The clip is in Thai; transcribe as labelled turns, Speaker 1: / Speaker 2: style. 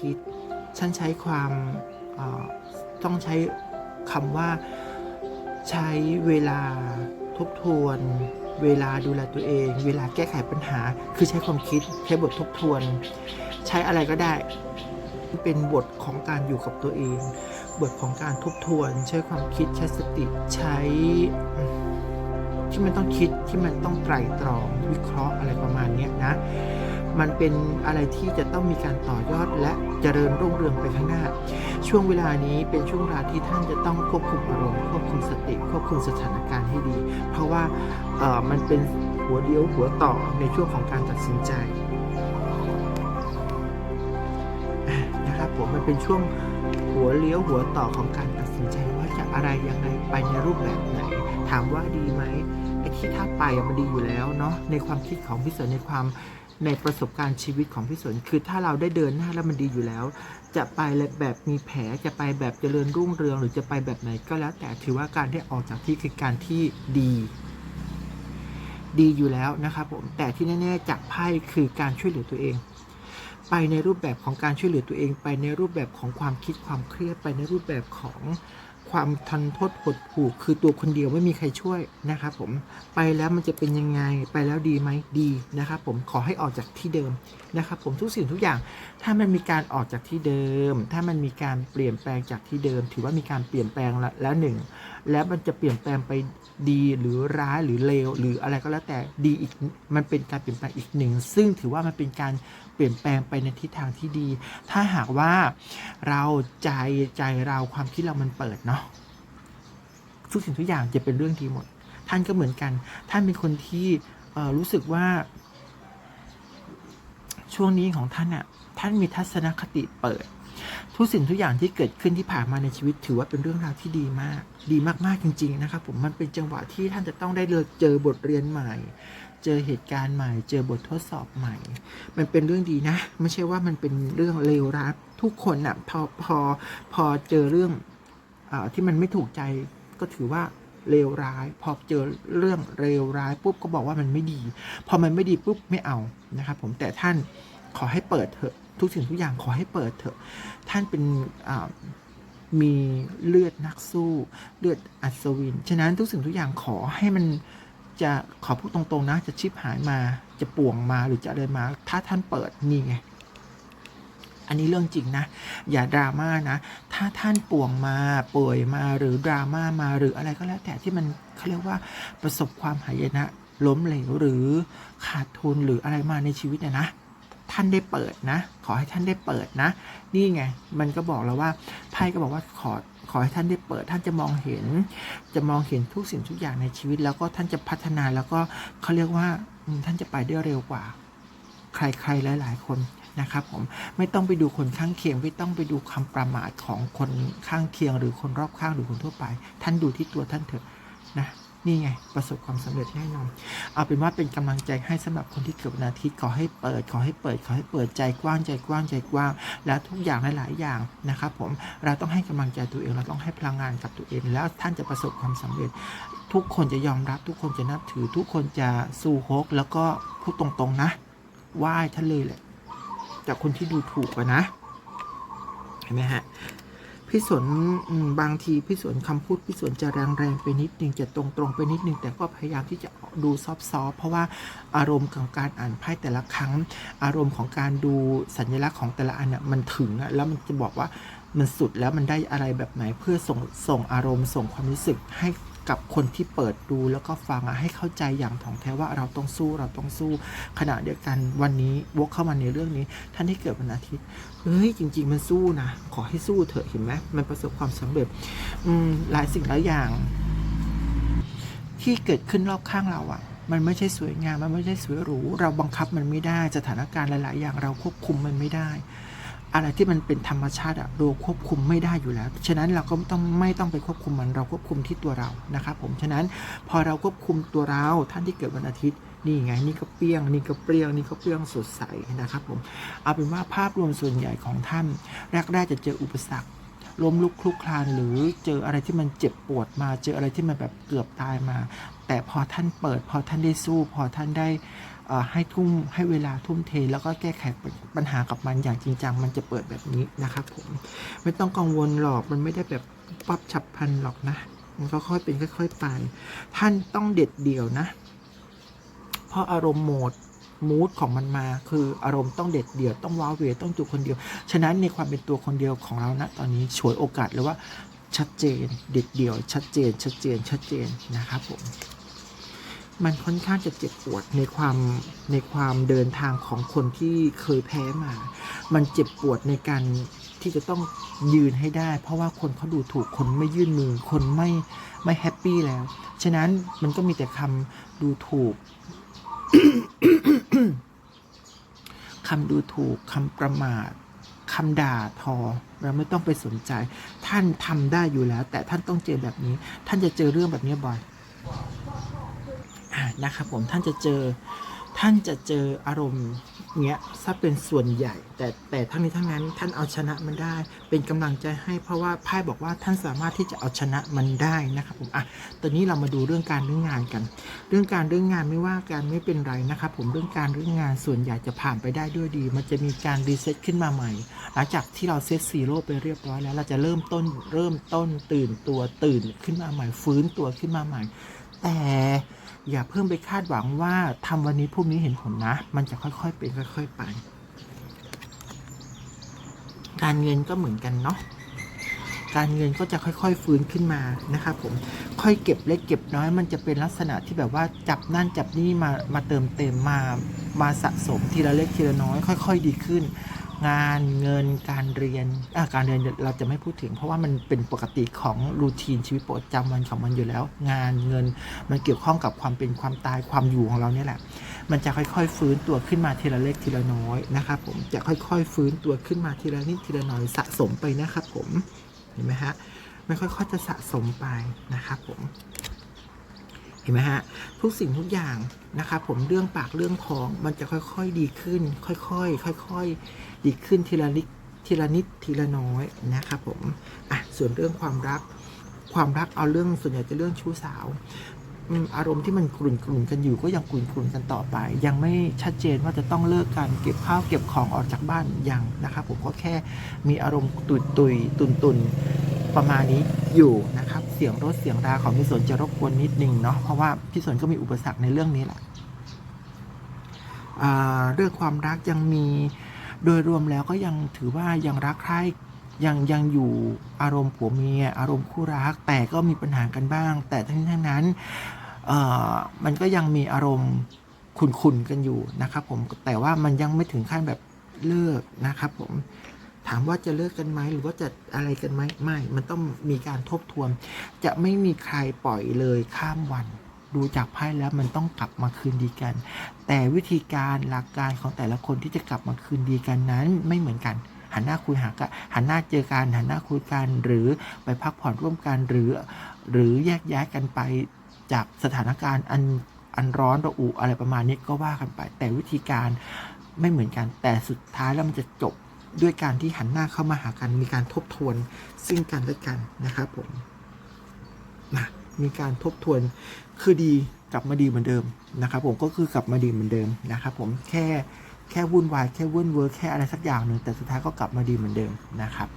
Speaker 1: คิด ฉันใช้ความต้องใช้คำว่าใช้เวลาทบทวน เวลาดูแลตัวเอง เวลาแก้ไขปัญหา คือใช้ความคิดใช้บททบทวน ใช้อะไรก็ได้เป็นบทของการอยู่กับตัวเอง บทของการทบทวน ใช้ความคิดใช้สติใช้ ที่มันต้องคิดที่มันต้องไตร่ตรองวิเคราะห์อะไรประมาณนี้นะ มันเป็นอะไรที่จะต้องมีการต่อยอดและเจริญรุ่งเรืองไปข้างหน้า ช่วงเวลานี้เป็นช่วงเวลาที่ท่านจะต้องควบคุมอารมณ์ควบคุมสติควบคุมสถานการณ์ให้ดี เพราะว่าเออมันเป็นหัวเดียวหัวต่อในช่วงของการตัดสินใจนะครับผมมันเป็นช่วงหัวเลี้ยวหัวต่อของการตัดสินใจว่าจะอะไรยังไงไปในรูปแบบไหน ถามว่าดีไหมไอ้ที่ถ้าไปมันดีอยู่แล้วเนาะในความคิดของพี่สนในความ ในประสบการณ์ชีวิตของพี่สนคือถ้าเราได้เดินหน้าแล้วมันดีอยู่แล้ว จะไปแบบมีแผลจะไปแบบเจริญรุ่งเรือง หรือจะไปแบบไหนก็แล้ว แต่ถือว่าการได้ออกจากที่คือการที่ดี ดีอยู่แล้วนะครับผมแต่ที่แน่ๆจากไพ่คือการช่วยเหลือตัวเอง ไปในรูปแบบของการช่วยเหลือตัวเอง ไปในรูปแบบของความคิดความเครียดไปในรูปแบบของ ความทันโทษหดหู่คือตัวคนเดียวไม่มีใครช่วยนะครับผมไปแล้วมันจะเป็นยังไงไปแล้วดีไหมดีนะครับผมขอให้ออกจากที่เดิมนะครับผมทุกสิ่งทุกอย่าง ถ้ามันมีการออกจากที่เดิม ถ้ามันมีการเปลี่ยนแปลงจากที่เดิม ถือว่ามีการเปลี่ยนแปลงละแล้วหนึ่งแล้วมันจะเปลี่ยนแปลงไปดีหรือร้ายหรือเลวหรืออะไรก็แล้วแต่ดีอีกมันเป็นการเปลี่ยนแปลงอีกหนึ่งซึ่งถือว่ามันเป็นการ ปลี่ยนแปลงไปในทิศทางที่ดี ถ้าหากว่าเราใจใจเราความคิดเรามันเปิดเนาะทุกสิ่งทุกอย่างจะเป็นเรื่องดีหมด ท่านก็เหมือนกัน ท่านเป็นคนที่รู้สึกว่า ช่วงนี้ของท่านอะท่านมีทัศนคติเปิด ทุกสิ่งทุกอย่างที่เกิดขึ้นที่ผ่านมาในชีวิตถือว่าเป็นเรื่องราวที่ดีมาก ดีมากๆจริง ๆ นะครับผมมันเป็นจังหวะที่ท่านจะต้องได้เจอบทเรียนใหม่ เจอเหตุการณ์ใหม่ เจอบททดสอบใหม่ มันเป็นเรื่องดีนะ ไม่ใช่ว่ามันเป็นเรื่องเลวร้ายทุกคนน่ะพอพอพอเจอเรื่องอที่มันไม่ถูกใจก็ถือว่าเลวร้าย พอเจอเรื่องเลวร้ายปุ๊บก็บอกว่ามันไม่ดี พอมันไม่ดีปุ๊บไม่เอานะครับผมแต่ท่านขอให้เปิดเถอะ ทุกสิ่งทุกอย่างขอให้เปิดเถอะ ท่านเป็นมีเลือดนักสู้ เลือดอัศวิน ฉะนั้นทุกสิ่งทุกอย่างขอให้มัน จะขอพูดตรงๆนะ จะชิบหายมาจะป่วงมาหรือจะอะไรมา ถ้าท่านเปิดนี่ไง อันนี้เรื่องจริงนะ อย่าดราม่านะ ถ้าท่านป่วงมาป่วยมาหรือดราม่ามาหรืออะไรก็แล้ว แต่ที่มันเขาเรียกว่าประสบความหายนะล้มเหลวหรือขาดทุนหรืออะไรมาในชีวิตเนี่ยนะ ท่านได้เปิดนะ ขอให้ท่านได้เปิดนะ นี่ไง มันก็บอกแล้วว่าไพ่ก็บอกว่าขอ ขอให้ท่านได้เปิดท่านจะมองเห็น จะมองเห็นทุกสิ่งทุกอย่างในชีวิต แล้วก็ท่านจะพัฒนาแล้วก็เขาเรียกว่าท่านจะไปได้เร็วกว่า ใครๆหลาย ๆ คนนะครับผมไม่ต้องไปดูคนข้างเคียง ไม่ต้องไปดูคำประมาทของคนข้างเคียง หรือคนรอบข้างหรือคนทั่วไป ท่านดูที่ตัวท่านเถอะนะ นี่ไง ประสบความสำเร็จแน่นอน เอาเป็นว่าเป็นกำลังใจให้สำหรับคนที่เกิดวันอาทิตย์ขอให้เปิด ขอให้เปิด ขอให้เปิดใจกว้างใจกว้างใจกว้าง แล้วทุกอย่างหลาย ๆ อย่างนะครับผมเราต้องให้กำลังใจตัวเองเราต้องให้พลังงานกับตัวเอง แล้วท่านจะประสบความสำเร็จ ทุกคนจะยอมรับ ทุกคนจะนับถือ ทุกคนจะสู้ฮกแล้วก็พูดตรงๆนะไหว้ท่านเลยแหละจากคนที่ดูถูกอะนะเห็นไหมฮะ พี่สนบางทีพี่สนคำพูดพี่สนจะแรงแรงๆไปนิดนึงจะตรงตรงๆไปนิดนึง แต่ก็พยายามที่จะดูซอฟต์ๆเพราะว่าอารมณ์ของการอ่านไพ่แต่ละครั้ง อารมณ์ของการดูสัญลักษณ์ของแต่ละอันเนี่ยมันถึงอะแล้วมันจะบอกว่ามันสุดแล้วมันได้อะไรแบบไหนเพื่อส่งส่งอารมณ์ส่งความรู้สึกให้ กับคนที่เปิดดูแล้วก็ฟังให้เข้าใจอย่างถ่องแท้ว่าเราต้องสู้เราต้องสู้ขณะเดียวกันวันนี้วกเข้ามาในเรื่องนี้ ท่านที่เกิดวันอาทิตย์เฮ้ยจริง ๆ มันสู้นะขอให้สู้เถอะเห็นไหมมันประสบความสำเร็จอืมหลายสิ่งหลายอย่าง ที่เกิดขึ้นรอบข้างเราอะ่ะมันไม่ใช่สวยงาม มันไม่ใช่สวยหรู เราบังคับมันไม่ได้ สถานการณ์หลาย ๆ อย่างเราควบคุมมันไม่ได้ อะไรที่มันเป็นธรรมชาติอะเราควบคุมไม่ได้อยู่แล้ว ฉะนั้นเราก็ต้องไม่ต้องไปควบคุมมันเราควบคุมที่ตัวเรานะครับผม ฉะนั้นพอเราควบคุมตัวเราท่านที่เกิดวันอาทิตย์นี่ไงนี่ก็เปรี้ยงนี่ก็เปรี้ยงนี่ก็เปรี้ยงสดใสนะครับผมเอาเป็นว่าภาพรวมส่วนใหญ่ของท่านแรกๆจะเจออุปสรรคล้มลุกคลุกคลานหรือเจออะไรที่มันเจ็บปวดมา เจออะไรที่มันแบบเกือบตายมา แต่พอท่านเปิด พอท่านได้สู้ พอท่านได้ ให้ทุ่มให้เวลาทุ่มเท แล้วก็แก้ไขปัญหากับมันอย่างจริงจัง มันจะเปิดแบบนี้นะครับผมไม่ต้องกังวลหรอกมันไม่ได้แบบปั๊บฉับพลันหรอกนะ มันก็ค่อยเป็นค่อยๆไป ท่านต้องเด็ดเดี่ยวนะ เพราะอารมณ์โหมดมูดของมันมา คืออารมณ์ต้องเด็ดเดี่ยวต้องว้าเวต้องอยู่คนเดียว ฉะนั้นในความเป็นตัวคนเดียวของเรานะตอนนี้ฉวยโอกาสเลยว่าชัดเจน เด็ดเดี่ยว ชัดเจน ชัดเจน ชัดเจนนะครับผม มันค่อนข้างจะเจ็บปวดในความในความเดินทางของคนที่เคยแพ้มา มันเจ็บปวดในการที่จะต้องยืนให้ได้ เพราะว่าคนเขาดูถูกคนไม่ยื่นมือ คนไม่ไม่แฮปปี้แล้ว ฉะนั้นมันก็มีแต่คำดูถูกคำดูถูกคำประมาทคำด่าทอ เราไม่ต้องไปสนใจ ท่านทำได้อยู่แล้ว แต่ท่านต้องเจอแบบนี้ ท่านจะเจอเรื่องแบบนี้บ่อย นะครับผมท่านจะเจอท่านจะเจออารมณ์เนี้ยซะเป็นส่วนใหญ่ แต่แต่ทั้งนี้ทั้งนั้นท่านเอาชนะมันได้ เป็นกำลังใจให้เพราะว่าไพ่บอกว่าท่านสามารถที่จะเอาชนะมันได้นะครับผมอะตอนนี้เรามาดูเรื่องการเรื่องงานกัน เรื่องการเรื่องงานไม่ว่ากันไม่เป็นไรนะครับผมเรื่องการเรื่องงานส่วนใหญ่จะผ่านไปได้ด้วยดี มันจะมีการรีเซ็ตขึ้นมาใหม่ หลังจากที่เราเซตซีโร่ไปเรียบร้อยแล้ว เราจะเริ่มต้นเริ่มต้นตื่นตัวตื่นขึ้นมาใหม่ฟื้นตัวขึ้นมาใหม่ แต่ อย่าเพิ่มไปคาดหวังว่าทำวันนี้พรุ่งนี้เห็นผลนะ มันจะค่อยๆเป็นค่อย ๆ ไป การเงินก็เหมือนกันเนาะการเงินก็จะค่อย ๆ ฟื้นขึ้นมานะครับผมค่อยเก็บเล็กเก็บน้อยมันจะเป็นลักษณะที่แบบว่าจับนั่นจับนี่มามาเติมเต็มมามาสะสมทีละเล็กทีละน้อย ค่อย ๆ ดีขึ้น งานเงินการเรียนอะการเรียนเราจะไม่พูดถึง เพราะว่ามันเป็นปกติของรูทีนชีวิตประจำวันของมันอยู่แล้ว งานเงินมันเกี่ยวข้องกับความเป็นความตายความอยู่ของเราเนี่ยแหละ มันจะค่อยๆ ฟื้นตัวขึ้นมาทีละเล็กทีละน้อยนะครับผมจะค่อยๆ ฟื้นตัวขึ้นมาทีละนิดทีละน้อยสะสมไปนะครับผมเห็นไหมฮะมันค่อยๆจะสะสมไปนะครับผม เห็นไหมฮะ ทุกสิ่งทุกอย่างนะครับผมเรื่องปากเรื่องท้องมันจะค่อยๆดีขึ้น ค่อยๆค่อยๆดีขึ้นทีละนิดทีละนิดทีละน้อยนะครับผมอะส่วนเรื่องความรัก ความรักเอาเรื่องส่วนใหญ่จะเรื่องชู้สาวอารมณ์ที่มันกลุ่นกลุ่นๆกันอยู่ก็ยังกลุ่นกลุ่นๆกันต่อไป ยังไม่ชัดเจนว่าจะต้องเลิกกันเก็บข้าวเก็บของออกจากบ้านยังนะครับผมก็แค่มีอารมณ์ตุยตุยตุนตุนๆประมาณนี้อยู่นะครับ สียงรถเสียงราของพี่สนจะรบกวนนิดนึงเนาะเพราะว่าพี่สนก็มีอุปสรรคในเรื่องนี้แหละเรื่องความรักยังมีโดยรวมแล้วก็ยังถือว่ายังรักใครยังยังอยู่อารมณ์ผัวเมีย อารมณ์คู่รัก แต่ก็มีปัญหากันบ้าง แต่ทั้งนี้ทั้งนั้นมันก็ยังมีอารมณ์ขุนๆกันอยู่นะครับผมแต่ว่ามันยังไม่ถึงขั้นแบบเลิกนะครับผม ถามว่าจะเลิกกันไหมหรือว่าจะอะไรกันไหมไม่ มันต้องมีการทบทวน จะไม่มีใครปล่อยเลยข้ามวัน ดูจากไพ่แล้วมันต้องกลับมาคืนดีกัน แต่วิธีการหลักการของแต่ละคนที่จะกลับมาคืนดีกันนั้นไม่เหมือนกัน หันหน้าคุยหากันหันหน้าเจอกันหันหน้าคุยกันหรือไปพักผ่อนร่วมกันหรือ หรือแยกย้ายกันไปจากสถานการณ์อันอันร้อนระอุอะไรประมาณนี้ก็ว่ากันไป แต่วิธีการไม่เหมือนกัน แต่สุดท้ายแล้วมันจะจบ ด้วยการที่หันหน้าเข้ามาหากัน มีการทบทวนซึ่งกันและกันนะครับผมนะมีการทบทวนคือดีกลับมาดีเหมือนเดิมนะครับผมก็คือกลับมาดีเหมือนเดิมนะครับผมแค่แค่วุ่นวายแค่วุ่นเวอร์แค่อะไรสักอย่างหนึ่งแต่สุดท้ายก็กลับมาดีเหมือนเดิมนะครับ